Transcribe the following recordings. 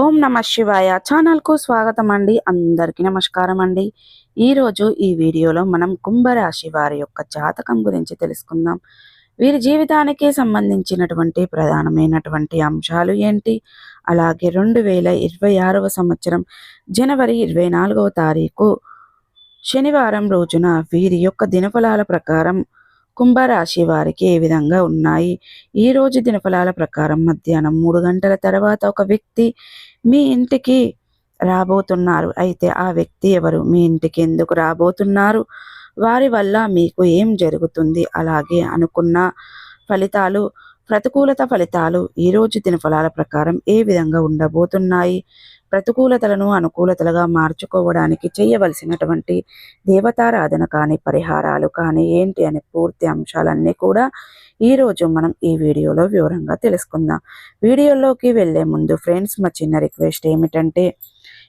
ఓం నమ శివాయ. ఛానల్కు స్వాగతం అండి అందరికీ నమస్కారం అండి ఈరోజు ఈ వీడియోలో మనం కుంభరాశి వారి యొక్క జాతకం గురించి తెలుసుకుందాం. వీరి జీవితానికి సంబంధించినటువంటి ప్రధానమైనటువంటి అంశాలు ఏంటి? అలాగే రెండు వేల ఇరవై ఆరవ సంవత్సరం జనవరి ఇరవై నాలుగవ తారీఖు శనివారం రోజున వీరి యొక్క దినఫలాల ప్రకారం కుంభరాశి వారికి ఏ విధంగా ఉన్నాయి? ఈ రోజు దినఫలాల ప్రకారం మధ్యాహ్నం మూడు గంటల తర్వాత ఒక వ్యక్తి మీ ఇంటికి రాబోతున్నారు. అయితే ఆ వ్యక్తి ఎవరు? మీ ఇంటికి ఎందుకు రాబోతున్నారు? వారి వల్ల మీకు ఏం జరుగుతుంది? అలాగే అనుకున్న ఫలితాలు ప్రతికూలత ఫలితాలు ఈ రోజు దినఫలాల ప్రకారం ఏ విధంగా ఉండబోతున్నాయి? ప్రతికూలతలను అనుకూలతలుగా మార్చుకోవడానికి చేయవలసినటువంటి దేవతారాధన కానీ పరిహారాలు కానీ ఏంటి అనే పూర్తి అంశాలన్నీ కూడా ఈరోజు మనం ఈ వీడియోలో వివరంగా తెలుసుకుందాం. వీడియోలోకి వెళ్ళే ముందు ఫ్రెండ్స్ మా చిన్న రిక్వెస్ట్ ఏమిటంటే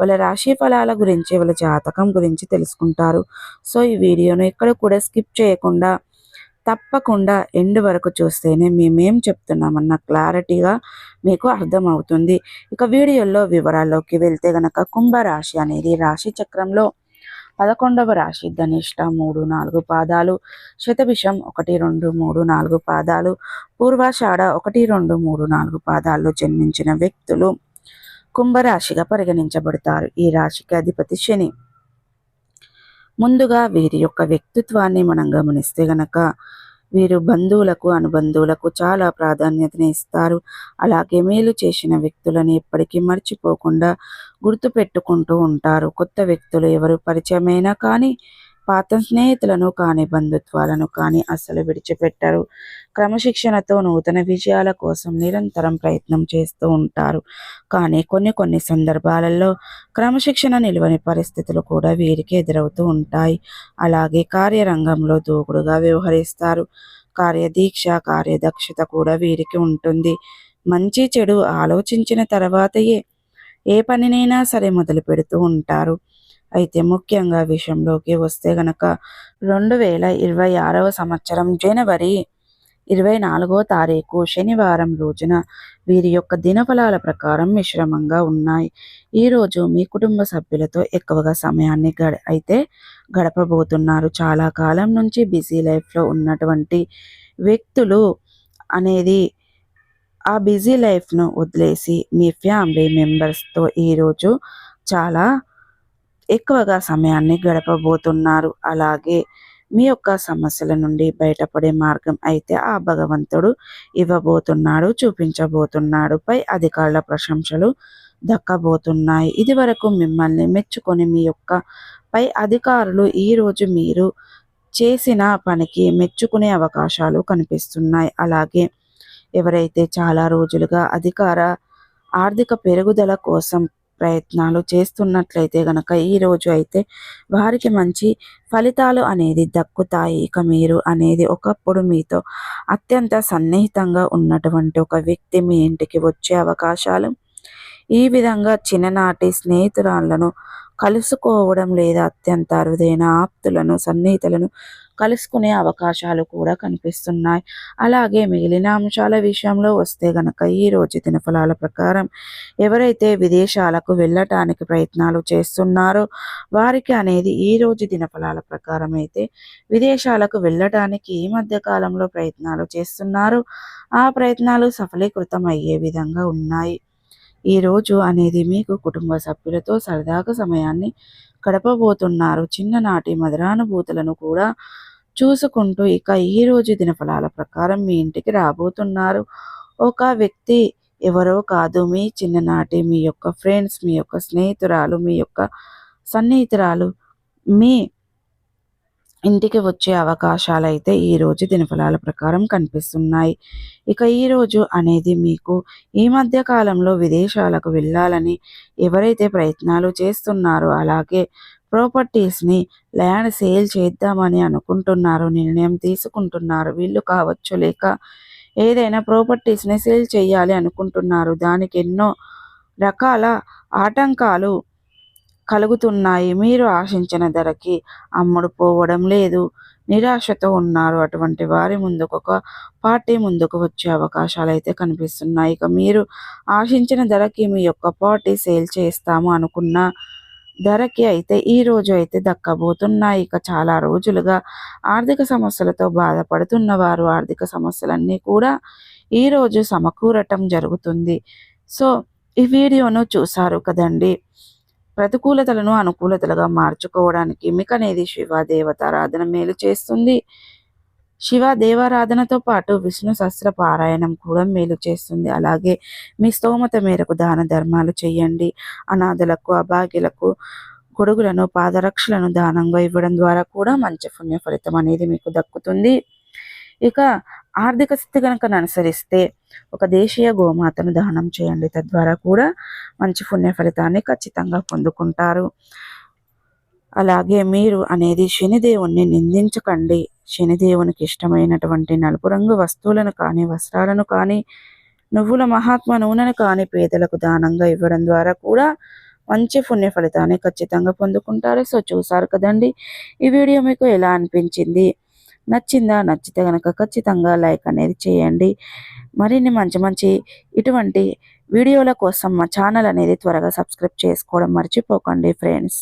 వాళ్ళ రాశి ఫలాల గురించి వాళ్ళ జాతకం గురించి తెలుసుకుంటారు. సో ఈ వీడియోను ఎక్కడ కూడా స్కిప్ చేయకుండా తప్పకుండా ఎండ్ వరకు చూస్తేనే మేమేం చెప్తున్నామన్న క్లారిటీగా మీకు అర్థమవుతుంది. ఇక వీడియోలో వివరాల్లోకి వెళ్తే గనక కుంభరాశి అనేది రాశి చక్రంలో పదకొండవ రాశి ధనిష్ట మూడు నాలుగు పాదాలు శతభిషం ఒకటి రెండు మూడు నాలుగు పాదాలు పూర్వాషాఢ ఒకటి రెండు మూడు నాలుగు పాదాల్లో జన్మించిన వ్యక్తులు కుంభరాశిగా పరిగణించబడతారు. ఈ రాశికి అధిపతి శని. ముందుగా వీరి యొక్క వ్యక్తిత్వాన్ని మనం గమనిస్తే గనక వీరు బంధువులకు అనుబంధువులకు చాలా ప్రాధాన్యతని ఇస్తారు. అలాగే మేలు చేసిన వ్యక్తులను ఎప్పటికీ మర్చిపోకుండా గుర్తుపెట్టుకుంటూ ఉంటారు. కొత్త వ్యక్తులు ఎవరు పరిచయమైనా కానీ పాత స్నేహితులను కానీ బంధుత్వాలను కానీ అస్సలు విడిచిపెట్టరు. క్రమశిక్షణతో నూతన విజయాల కోసం నిరంతరం ప్రయత్నం చేస్తూ ఉంటారు. కానీ కొన్ని కొన్ని సందర్భాలలో క్రమశిక్షణ నిలువని పరిస్థితులు కూడా వీరికి ఎదురవుతూ ఉంటాయి. అలాగే కార్యరంగంలో దూకుడుగా వ్యవహరిస్తారు. కార్యదీక్ష కార్యదక్షత కూడా వీరికి ఉంటుంది. మంచి చెడు ఆలోచించిన తర్వాతయే ఏ పనినైనా సరే మొదలు పెడుతూ ఉంటారు. అయితే ముఖ్యంగా విషయంలోకి వస్తే గనక రెండు వేల ఇరవై ఆరవ సంవత్సరం జనవరి ఇరవై నాలుగో తారీఖు శనివారం రోజున వీరి యొక్క దినఫలాల ప్రకారం మిశ్రమంగా ఉన్నాయి. ఈరోజు మీ కుటుంబ సభ్యులతో ఎక్కువగా సమయాన్ని గడ అయితే గడపబోతున్నారు. చాలా కాలం నుంచి బిజీ లైఫ్లో ఉన్నటువంటి వ్యక్తులు అనేది ఆ బిజీ లైఫ్ను వదిలేసి మీ ఫ్యామిలీ మెంబర్స్తో ఈరోజు చాలా ఎక్కువగా సమయాన్ని గడపబోతున్నారు. అలాగే మీ యొక్క సమస్యల నుండి బయటపడే మార్గం అయితే ఆ భగవంతుడు ఇవ్వబోతున్నాడు చూపించబోతున్నాడు. పై అధికారుల ప్రశంసలు దక్కబోతున్నాయి. ఇది వరకు మిమ్మల్ని మెచ్చుకొని మీ యొక్క పై అధికారులు ఈరోజు మీరు చేసిన పనికి మెచ్చుకునే అవకాశాలు కనిపిస్తున్నాయి. అలాగే ఎవరైతే చాలా రోజులుగా అధికార ఆర్థిక పెరుగుదల కోసం ప్రయత్నాలు చేస్తున్నట్లయితే గనక ఈరోజు అయితే వారికి మంచి ఫలితాలు అనేది దక్కుతాయి. ఇక మీరు అనేది ఒకప్పుడు మీతో అత్యంత సన్నిహితంగా ఉన్నటువంటి ఒక వ్యక్తి మీ ఇంటికి వచ్చే అవకాశాలు ఈ విధంగా చిన్ననాటి స్నేహితురాళ్ళను కలుసుకోవడం లేదా అత్యంత అరుదైన ఆప్తులను సన్నిహితులను కలుసుకునే అవకాశాలు కూడా కనిపిస్తున్నాయి. అలాగే మిగిలిన అంశాల విషయంలో వస్తే గనక ఈ రోజు దినఫలాల ప్రకారం ఎవరైతే విదేశాలకు వెళ్ళటానికి ప్రయత్నాలు చేస్తున్నారో వారికి అనేది ఈ రోజు దినఫలాల ప్రకారం అయితే విదేశాలకు వెళ్ళటానికి ఈ మధ్య కాలంలో ప్రయత్నాలు చేస్తున్నారు. ఆ ప్రయత్నాలు సఫలీకృతం అయ్యే విధంగా ఉన్నాయి. ఈ రోజు అనేది మీకు కుటుంబ సభ్యులతో సరదాగా సమయాన్ని గడపబోతున్నారు. చిన్ననాటి మధురానుభూతులను కూడా చూసుకుంటూ ఇక ఈ రోజు దినఫలాల ప్రకారం మీ ఇంటికి రాబోతున్నారు. ఒక వ్యక్తి ఎవరో కాదు. మీ చిన్ననాటి మీ యొక్క ఫ్రెండ్స్ మీ యొక్క స్నేహితురాలు మీ యొక్క సన్నిహితురాలు మీ ఇంటికి వచ్చే అవకాశాలైతే ఈరోజు దినఫలాల ప్రకారం కనిపిస్తున్నాయి. ఇక ఈరోజు అనేది మీకు ఈ మధ్య కాలంలో విదేశాలకు వెళ్ళాలని ఎవరైతే ప్రయత్నాలు చేస్తున్నారో అలాగే ప్రాపర్టీస్ని ల్యాండ్ సేల్ చేద్దామని అనుకుంటున్నారో నిర్ణయం తీసుకుంటున్నారు వీళ్ళు కావచ్చు లేక ఏదైనా ప్రాపర్టీస్ని సేల్ చేయాలి అనుకుంటున్నారు దానికి ఎన్నో రకాల ఆటంకాలు కలుగుతున్నాయి. మీరు ఆశించిన ధరకి అమ్ముడు పోవడం లేదు. నిరాశతో ఉన్నారు. అటువంటి వారి ముందుకు ఒక పార్టీ ముందుకు వచ్చే అవకాశాలు అయితే కనిపిస్తున్నాయి. ఇక మీరు ఆశించిన ధరకి మీ యొక్క పార్టీ సేల్ చేస్తాము అనుకున్న ధరకి అయితే ఈ రోజు అయితే దక్కబోతున్నాయి. ఇక చాలా రోజులుగా ఆర్థిక సమస్యలతో బాధపడుతున్న వారు ఆర్థిక సమస్యలన్నీ కూడా ఈరోజు సమకూరటం జరుగుతుంది. సో ఈ వీడియోను చూసారు కదండి. ప్రతికూలతలను అనుకూలతలుగా మార్చుకోవడానికి మీకు అనేది శివ దేవతారాధన మేలు చేస్తుంది. శివ దేవారాధనతో పాటు విష్ణు సహస్ర పారాయణం కూడా మేలు చేస్తుంది. అలాగే మీ స్తోమత మేరకు దాన ధర్మాలు చేయండి. అనాథలకు అభాగ్యులకు గొడుగులను పాదరక్షలను దానంగా ఇవ్వడం ద్వారా కూడా మంచి పుణ్య ఫలితం అనేది మీకు దక్కుతుంది. ఇక ఆర్థిక స్థితి కనుక అనుసరిస్తే ఒక దేశీయ గోమాతను దానం చేయండి. తద్వారా కూడా మంచి పుణ్య ఫలితాన్ని ఖచ్చితంగా పొందుకుంటారు. అలాగే మీరు అనేది శనిదేవుణ్ణి నిందించకండి. శనిదేవునికి ఇష్టమైనటువంటి నలుపు రంగు వస్తువులను కానీ వస్త్రాలను కానీ నువ్వుల మహాత్మ నూనెను కానీ పేదలకు దానంగా ఇవ్వడం ద్వారా కూడా మంచి పుణ్య ఫలితాన్ని ఖచ్చితంగా పొందుకుంటారు. సో చూసారు కదండి? ఈ వీడియో మీకు ఎలా అనిపించింది? నచ్చిందా? నచ్చితే కనుక ఖచ్చితంగా లైక్ అనేది చేయండి. మరిన్ని మంచి మంచి ఇటువంటి వీడియోల కోసం మా ఛానల్ అనేది త్వరగా సబ్స్క్రైబ్ చేసుకోవడం మర్చిపోకండి ఫ్రెండ్స్.